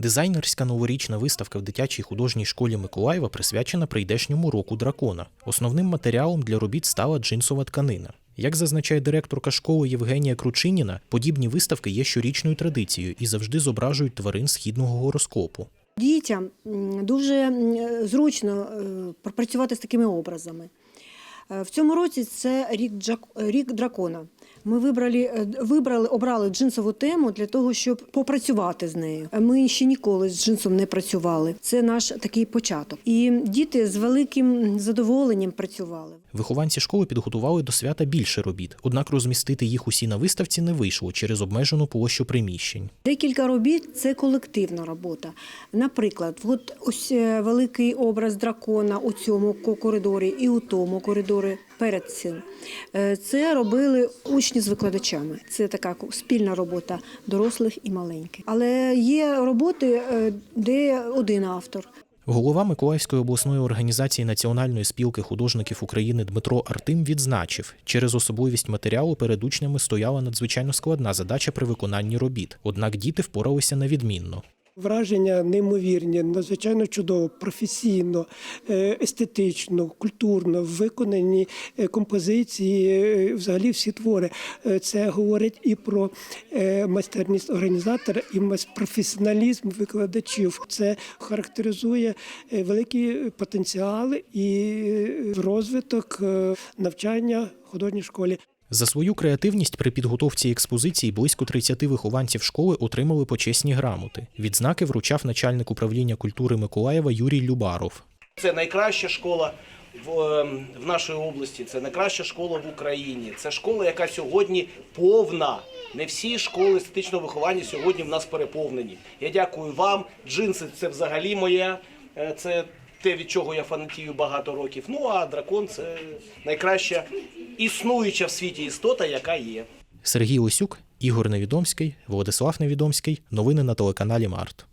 Дизайнерська новорічна виставка в дитячій художній школі Миколаєва присвячена прийдешньому року дракона. Основним матеріалом для робіт стала джинсова тканина. Як зазначає директорка школи Євгенія Кручиніна, подібні виставки є щорічною традицією і завжди зображують тварин східного гороскопу. Дітям дуже зручно е, пропрацювати з такими образами. Е, В цьому році це рік, рік дракона. Ми вибрали, е, вибрали, обрали джинсову тему для того, щоб попрацювати з нею. Е, Ми ще ніколи з джинсом не працювали. Це наш такий початок. І діти з великим задоволенням працювали. Вихованці школи підготували до свята більше робіт, однак розмістити їх усі на виставці не вийшло через обмежену площу приміщень. Декілька робіт це колективна робота. Наприклад, от ось е, великий образ дракона у цьому коридорі і у тому коридорі перед цим. Е, Це робили учні з викладачами. Це така спільна робота дорослих і маленьких. Але є роботи, е, де один автор. Голова Миколаївської обласної організації Національної спілки художників України Дмитро Артим відзначив, через особливість матеріалу перед учнями стояла надзвичайно складна задача при виконанні робіт, однак діти впоралися невідмінно. Враження неймовірні, надзвичайно чудово, професійно, е, естетично, культурно виконані е, композиції, е, взагалі всі твори. Це говорить і про майстерність організатора, і професіоналізм викладачів. Це характеризує великі потенціали і розвиток навчання в художній школі. За свою креативність при підготовці експозиції близько 30 вихованців школи отримали почесні грамоти. Відзнаки вручав начальник управління культури Миколаєва Юрій Любаров. Це найкраща школа в, ем, в нашій області, це найкраща школа в Україні. Це школа, яка сьогодні повна. Не всі школи естетичного виховання сьогодні в нас переповнені. Я дякую вам. Джинси це взагалі моє. е, Це те, від чого я фанатію багато років. Ну а дракон це найкраща існуюча в світі істота, яка є. Сергій Лисюк, Ігор Невідомський, Владислав Невідомський. Новини на телеканалі Март.